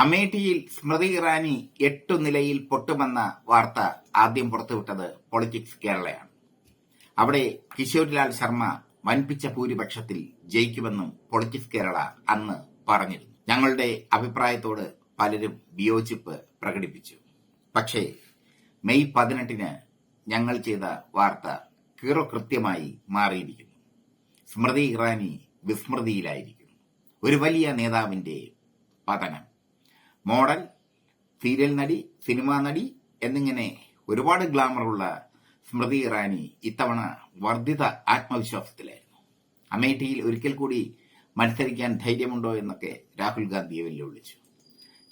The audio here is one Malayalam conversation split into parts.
അമേഠിയിൽ സ്മൃതി ഇറാനി എട്ടു നിലയിൽ പൊട്ടുമെന്ന വാർത്ത ആദ്യം പുറത്തുവിട്ടത് പൊളിറ്റിക്സ് കേരളയാണ്. അവിടെ കിഷോരിലാൽ ശർമ്മ വൻപിച്ച ഭൂരിപക്ഷത്തിൽ ജയിക്കുമെന്നും പൊളിറ്റിക്സ് കേരള അന്ന് പറഞ്ഞിരുന്നു. ഞങ്ങളുടെ അഭിപ്രായത്തോട് പലരും വിയോജിപ്പ് പ്രകടിപ്പിച്ചു. പക്ഷേ മെയ് പതിനെട്ടിന് ഞങ്ങൾ ചെയ്ത വാർത്ത കീറോ കൃത്യമായി മാറിയിരിക്കുന്നു. സ്മൃതി ഇറാനി വിസ്മൃതിയിലായിരിക്കുന്നു. ഒരു വലിയ നേതാവിന്റെ പതനം. മോഡൽ സീരിയൽ നടി സിനിമാ നടി എന്നിങ്ങനെ ഒരുപാട് ഗ്ലാമറുള്ള സ്മൃതി ഇറാനി ഇത്തവണ വർദ്ധിത ആത്മവിശ്വാസത്തിലായിരുന്നു. അമേഠിയിൽ ഒരിക്കൽ കൂടി മത്സരിക്കാൻ ധൈര്യമുണ്ടോ എന്നൊക്കെ രാഹുൽ ഗാന്ധിയെ വെല്ലുവിളിച്ചു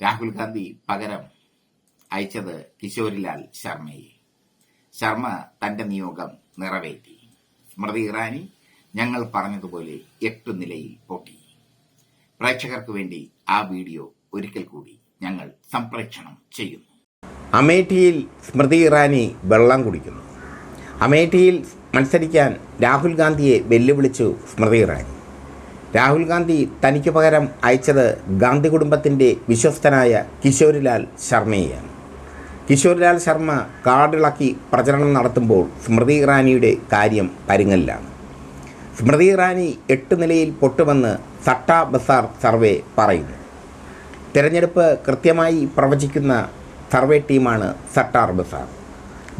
രാഹുൽ ഗാന്ധി പകരം അയച്ചത് കിശോരിലാൽ ശർമ്മയെ. ശർമ്മ തന്റെ നിയോഗം നിറവേറ്റി. സ്മൃതി ഇറാനി ഞങ്ങൾ പറഞ്ഞതുപോലെ എട്ടു നിലയിൽ പൊട്ടി പ്രേക്ഷകർക്ക് വേണ്ടി ആ വീഡിയോ ഒരിക്കൽ കൂടി ഞങ്ങൾ സംപ്രേക്ഷണം ചെയ്യുന്നു. അമേഠിയിൽ സ്മൃതി ഇറാനി വെള്ളം കുടിക്കുന്നു. അമേഠിയിൽ മത്സരിക്കാൻ രാഹുൽ ഗാന്ധിയെ വെല്ലുവിളിച്ചു സ്മൃതി ഇറാനി. രാഹുൽ ഗാന്ധി തനിക്ക് പകരം അയച്ചത് ഗാന്ധി കുടുംബത്തിന്റെ വിശ്വസ്തനായ കിഷോരിലാൽ ശർമ്മയെയാണ്. കിഷോരിലാൽ ശർമ്മ കാർഡിളക്കി പ്രചരണം നടത്തുമ്പോൾ സ്മൃതി ഇറാനിയുടെ കാര്യം പരുങ്ങലിലാണ്. സ്മൃതി ഇറാനി എട്ട് നിലയിൽ പൊട്ടുമെന്ന് സട്ട ബസാർ സർവേ പറയുന്നു. തിരഞ്ഞെടുപ്പ് കൃത്യമായി പ്രവചിക്കുന്ന സർവേ ടീമാണ് സട്ടാർ ബസാർ.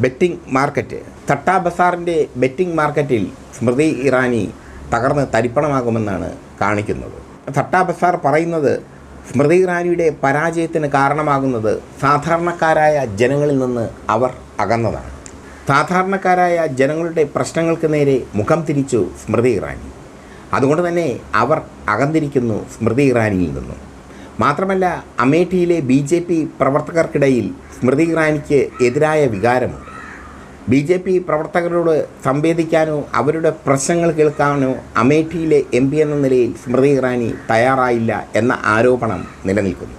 Betting market. സട്ടാ ബസാറിന്റെ ബെറ്റിംഗ് മാർക്കറ്റിൽ സ്മൃതി ഇറാനി തകർന്ന് തരിപ്പണമാകുമെന്നാണ് കാണിക്കുന്നത്. സട്ടാ ബസാർ പറയുന്നത് സ്മൃതി ഇറാനിയുടെ പരാജയത്തിന് കാരണമാകുന്നത് സാധാരണക്കാരായ ജനങ്ങളിൽ നിന്ന് അവർ അകന്നതാണ്. സാധാരണക്കാരായ ജനങ്ങളുടെ പ്രശ്നങ്ങൾക്ക് നേരെ മുഖം തിരിച്ചു സ്മൃതി ഇറാനി. അതുകൊണ്ട് തന്നെ അവർ അകന്നിരിക്കുന്നു സ്മൃതി ഇറാനിയിൽ നിന്നും. മാത്രമല്ല അമേഠിയിലെ ബി ജെ പി പ്രവർത്തകർക്കിടയിൽ സ്മൃതി ഇറാനിക്ക് എതിരായ വികാരമുണ്ട്. ബി ജെ പി പ്രവർത്തകരോട് സംവേദിക്കാനോ അവരുടെ പ്രശ്നങ്ങൾ കേൾക്കാനോ അമേഠിയിലെ എം പി എന്ന നിലയിൽ സ്മൃതി ഇറാനി തയ്യാറായില്ല എന്ന ആരോപണം നിലനിൽക്കുന്നു.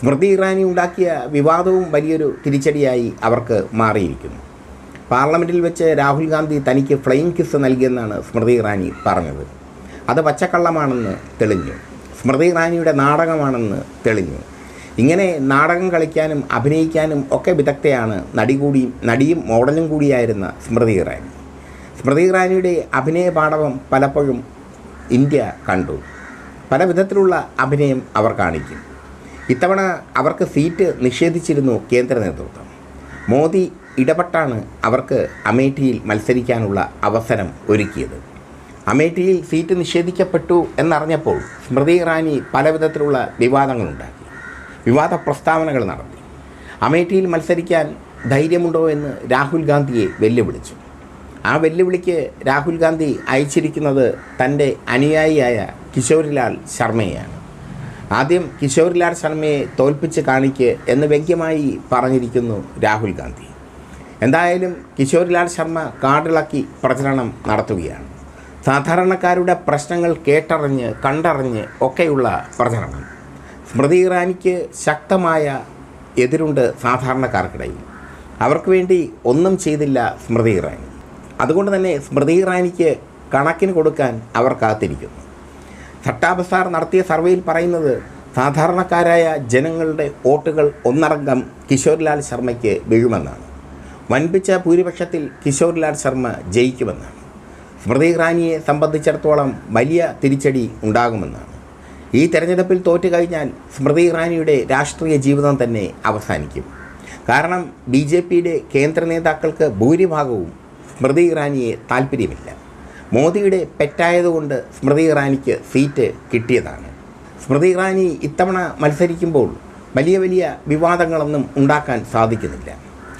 സ്മൃതി ഇറാനി ഉണ്ടാക്കിയ വിവാദവും വലിയൊരു തിരിച്ചടിയായി അവർക്ക് മാറിയിരിക്കുന്നു. പാർലമെന്റിൽ വെച്ച് രാഹുൽ ഗാന്ധി തനിക്ക് ഫ്ലൈയിങ് കിസ് നൽകിയെന്നാണ് സ്മൃതി ഇറാനി പറഞ്ഞത്. അത് പച്ചക്കള്ളമാണെന്ന് തെളിഞ്ഞു. സ്മൃതി ഇറാനിയുടെ നാടകമാണെന്ന് തെളിഞ്ഞു. ഇങ്ങനെ നാടകം കളിക്കാനും അഭിനയിക്കാനും ഒക്കെ വിദഗ്ധയാണ് നടി കൂടി നടിയും മോഡലും കൂടിയായിരുന്ന സ്മൃതി ഇറാനി. സ്മൃതി ഇറാനിയുടെ അഭിനയ പാഠവം പലപ്പോഴും ഇന്ത്യ കണ്ടു. പല വിധത്തിലുള്ള അഭിനയം അവർ കാണിക്കും. ഇത്തവണ അവർക്ക് സീറ്റ് നിഷേധിച്ചിരുന്നു കേന്ദ്ര നേതൃത്വം. മോദി ഇടപെട്ടാണ് അവർക്ക് അമേഠിയിൽ മത്സരിക്കാനുള്ള അവസരം ഒരുക്കിയത്. അമേഠിയിൽ സീറ്റ് നിഷേധിക്കപ്പെട്ടു എന്നറിഞ്ഞപ്പോൾ സ്മൃതി ഇറാനി പല വിധത്തിലുള്ള വിവാദങ്ങളുണ്ടാക്കി. വിവാദ പ്രസ്താവനകൾ നടത്തി. അമേഠിയിൽ മത്സരിക്കാൻ ധൈര്യമുണ്ടോ എന്ന് രാഹുൽ ഗാന്ധിയെ വെല്ലുവിളിച്ചു. ആ വെല്ലുവിളിക്ക് രാഹുൽ ഗാന്ധി അയച്ചിരിക്കുന്നത് തന്റെ അനുയായിയായ കിഷോരിലാൽ ശർമ്മയെയാണ്. ആദ്യം കിഷോരിലാൽ ശർമ്മയെ തോൽപ്പിച്ച് കാണിക്ക് എന്ന് വ്യക്തമായി പറഞ്ഞിരിക്കുന്നു രാഹുൽ ഗാന്ധി. എന്തായാലും കിഷോരിലാൽ ശർമ്മ കാടിളക്കി പ്രചരണം നടത്തുകയാണ്. സാധാരണക്കാരുടെ പ്രശ്നങ്ങൾ കേട്ടറിഞ്ഞ് കണ്ടറിഞ്ഞ് ഒക്കെയുള്ള പ്രചരണം സ്മൃതി ഇറാനിക്ക് ശക്തമായ എതിരുണ്ട് സാധാരണക്കാർക്കിടയിൽ. അവർക്ക് വേണ്ടി ഒന്നും ചെയ്തില്ല സ്മൃതി ഇറാനി. അതുകൊണ്ട് തന്നെ സ്മൃതി ഇറാനിക്ക് കണക്കിന് കൊടുക്കാൻ അവർ കാത്തിരിക്കുന്നു. സട്ടാബസാർ നടത്തിയ സർവേയിൽ പറയുന്നത് സാധാരണക്കാരായ ജനങ്ങളുടെ വോട്ടുകൾ ഒന്നടങ്കം കിഷോർലാൽ ശർമ്മയ്ക്ക് വീഴുമെന്നാണ്. വൻപിച്ച ഭൂരിപക്ഷത്തിൽ കിഷോർലാൽ ശർമ്മ ജയിക്കുമെന്നാണ്. സ്മൃതി ഇറാനിയെ സംബന്ധിച്ചിടത്തോളം വലിയ തിരിച്ചടി ഉണ്ടാകുമെന്നാണ്. ഈ തെരഞ്ഞെടുപ്പിൽ തോറ്റു കഴിഞ്ഞാൽ സ്മൃതി ഇറാനിയുടെ രാഷ്ട്രീയ ജീവിതം തന്നെ അവസാനിക്കും. കാരണം ബി ജെ പിയുടെ കേന്ദ്ര നേതാക്കൾക്ക് ഭൂരിഭാഗവും സ്മൃതി ഇറാനിയെ താല്പര്യമില്ല. മോദിയുടെ പെറ്റായതുകൊണ്ട് സ്മൃതി ഇറാനിക്ക് സീറ്റ് കിട്ടിയതാണ്. സ്മൃതി ഇറാനി ഇത്തവണ മത്സരിക്കുമ്പോൾ വലിയ വലിയ വിവാദങ്ങളൊന്നും ഉണ്ടാക്കാൻ സാധിക്കുന്നില്ല.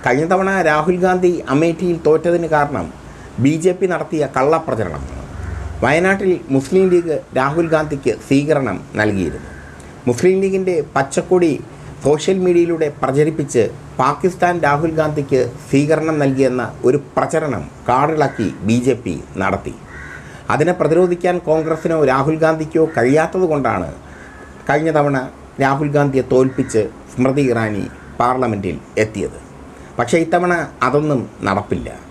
കഴിഞ്ഞ തവണ രാഹുൽ ഗാന്ധി അമേഠിയിൽ തോറ്റതിന് കാരണം ബി ജെ പി നടത്തിയ കള്ളപ്രചരണം. വയനാട്ടിൽ മുസ്ലിം ലീഗ് രാഹുൽ ഗാന്ധിക്ക് സ്വീകരണം നൽകിയിരുന്നു. മുസ്ലിം ലീഗിന്റെ പച്ചക്കൊടി സോഷ്യൽ മീഡിയയിലൂടെ പ്രചരിപ്പിച്ച് പാകിസ്ഥാൻ രാഹുൽ ഗാന്ധിക്ക് സ്വീകരണം നൽകിയെന്ന ഒരു പ്രചരണം കാടിളക്കി ബി ജെ പി നടത്തി. അതിനെ പ്രതിരോധിക്കാൻ കോൺഗ്രസിനോ രാഹുൽ ഗാന്ധിക്കോ കഴിയാത്തതുകൊണ്ടാണ് കഴിഞ്ഞ തവണ രാഹുൽ ഗാന്ധിയെ തോൽപ്പിച്ച് സ്മൃതി ഇറാനി പാർലമെന്റിൽ എത്തിയത്. പക്ഷേ ഇത്തവണ അതൊന്നും നടപ്പില്ല.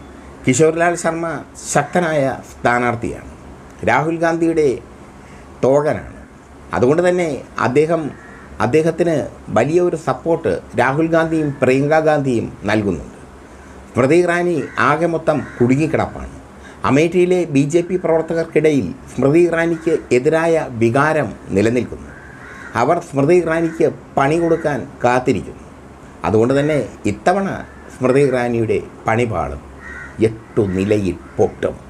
കിഷോർലാൽ ശർമ്മ ശക്തനായ സ്ഥാനാർത്ഥിയാണ്. രാഹുൽ ഗാന്ധിയുടെ തോഴനാണ്. അതുകൊണ്ട് തന്നെ അദ്ദേഹം അദ്ദേഹത്തിന് വലിയ ഒരു സപ്പോർട്ട് രാഹുൽ ഗാന്ധിയും പ്രിയങ്ക ഗാന്ധിയും നൽകുന്നുണ്ട്. സ്മൃതി ഇറാനി ആകെ മൊത്തം കുടുങ്ങിക്കിടപ്പാണ്. അമേഠിയിലെ ബി ജെ പി പ്രവർത്തകർക്കിടയിൽ സ്മൃതി ഇറാനിക്ക് എതിരായ വികാരം നിലനിൽക്കുന്നു. അവർ സ്മൃതി ഇറാനിക്ക് പണി കൊടുക്കാൻ കാത്തിരിക്കുന്നു. അതുകൊണ്ട് തന്നെ ഇത്തവണ സ്മൃതി ഇറാനിയുടെ പണി പാളും എട്ടു നിലയിൽ പൊട്ടും